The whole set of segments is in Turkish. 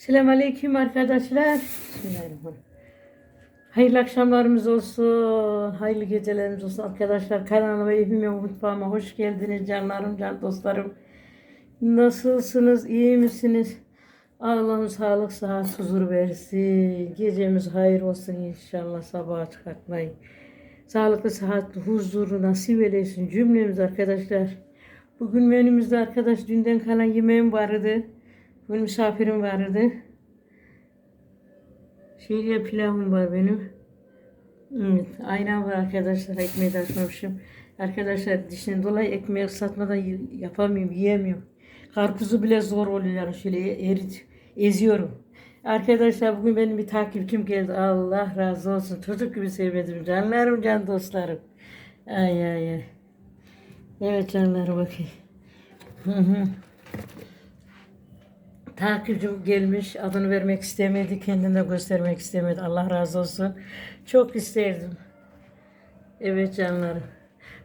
Selamünaleyküm arkadaşlar. Bismillahirrahmanirrahim. Hayırlı akşamlarımız olsun. Hayırlı gecelerimiz olsun arkadaşlar. Kanalıma, evime, mutfağıma hoş geldiniz canlarım, can dostlarım. Nasılsınız? iyi misiniz? Allah'ım sağlık, sıhhat, huzur versin. Gecemiz hayır olsun inşallah sabaha çıkartmayın. Sağlıklı, sıhhatli, huzuru nasip eylesin cümlemiz arkadaşlar. Bugün menümüzde arkadaş dünden kalan yemeğim vardı. Bugün misafirim vardı. Şehriye pilavım var benim. Evet, ayran var arkadaşlar. Ekmeği de açmamışım. Arkadaşlar dişten dolayı ekmeği ıslatmadan yapamıyorum, yiyemiyorum. Karpuzu bile zor oluyor şöyle erit, eziyorum. Arkadaşlar bugün benim bir takipçim geldi. Allah razı olsun. Çocuk gibi sevmedim. Canlarım, can dostlarım. Ay ay ay. Evet canlarım bakayım. Hı hı. Takipçim gelmiş, adını vermek istemedi, kendini de göstermek istemedi. Allah razı olsun. Çok isterdim. Evet canlarım.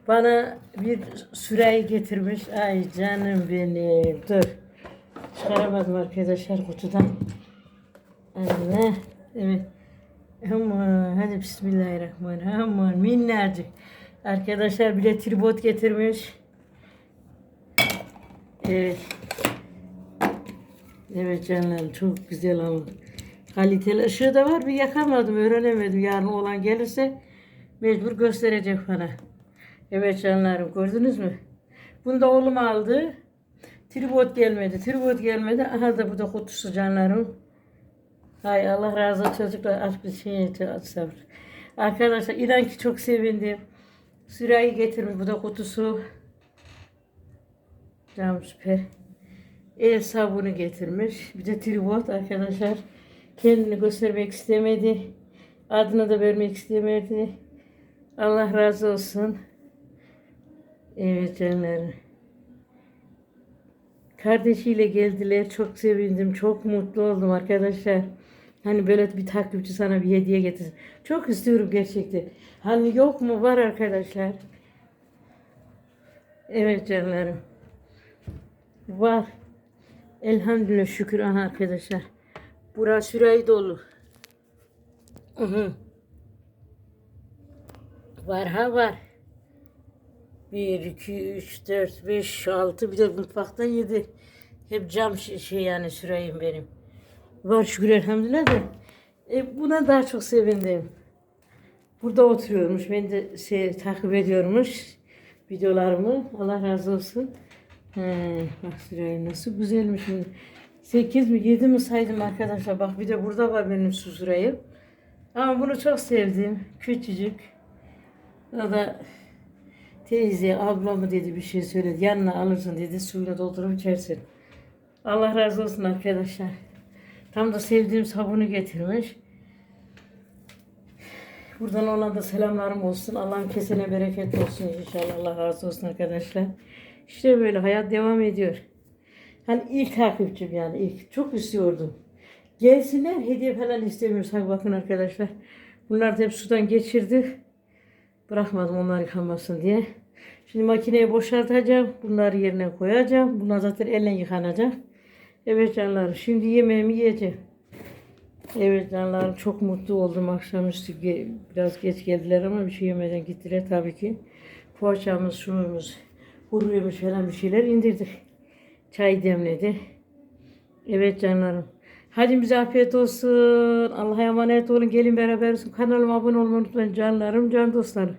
Bana bir süreyi getirmiş. Ay canım benim. Dur. Çıkaramadım arkadaşlar kutudan. Allah. Evet. Aman hadi bismillahirrahmanirrahim. Aman minnacık. Arkadaşlar bir de tripod getirmiş. Evet. Evet canlarım çok güzel ama. Kaliteli ışığı da var bir yakamadım öğrenemedim. Yarın olan gelirse mecbur gösterecek bana. Evet canlarım gördünüz mü? Bunu da oğlum aldı. Tripod gelmedi. Tripod gelmedi. Aha da bu da kutusu canlarım. Hay Allah razı olsun çocuklar. Aşk bir şey sabır. Arkadaşlar inan ki çok sevindim. Sürahi getirmiş. Bu da kutusu. Cam süper. El sabunu getirmiş. Bir de tripod arkadaşlar. Kendini göstermek istemedi. Adını da vermek istemedi. Allah razı olsun. Evet canlarım. Kardeşiyle geldiler. Çok sevindim. Çok mutlu oldum arkadaşlar. Hani böyle bir takipçi sana bir hediye getirsin. Çok istiyorum gerçekten. Hani yok mu? Var arkadaşlar. Evet canlarım. Var. Elhamdülillah şükür ana arkadaşlar. Bura süreyi dolu. Hı hı. Var ha var. 1, 2, 3, 4, 5, 6 bir de mutfakta 7. Hep cam şey, şey yani süreyim benim. Var şükür elhamdülillah de. E, buna daha çok sevindim. Burada oturuyormuş. Ben de şey, takip ediyormuş videolarımı. Allah razı olsun. He, bak süreyim nasıl güzelmiş. 8 mi 7 mi saydım arkadaşlar. Bak bir de burada var benim su. Ama bunu çok sevdim. Küçücük. O da teyze, ablamı dedi bir şey söyledi. Yanına alırsın dedi. Suyunu doldurup içersin. Allah razı olsun arkadaşlar. Tam da sevdiğim sabunu getirmiş. Buradan ona da selamlarım olsun. Allah'ın kesene bereket olsun inşallah. Allah razı olsun arkadaşlar. İşte böyle hayat devam ediyor. Hani ilk takipçim yani ilk. Çok istiyordum. Gelsinler hediye falan istemiyoruz. Hadi bakın arkadaşlar. Bunlar da hep sudan geçirdik. Bırakmadım onlar yıkanmasın diye. Şimdi makineyi boşaltacağım. Bunları yerine koyacağım. Bunlar zaten elle yıkanacak. Evet canlarım. Şimdi yemeğimi yiyeceğim. Evet canlarım çok mutlu oldum akşamüstü. Biraz geç geldiler ama bir şey yemeden gittiler tabii ki. Poğaçamız, şunumuz, kuruymuş falan bir şeyler indirdik. Çay demledi. Evet canlarım. Hadi bize afiyet olsun. Allah'a emanet olun. Gelin beraber olsun. Kanalıma abone olmayı unutmayın canlarım, can dostlarım.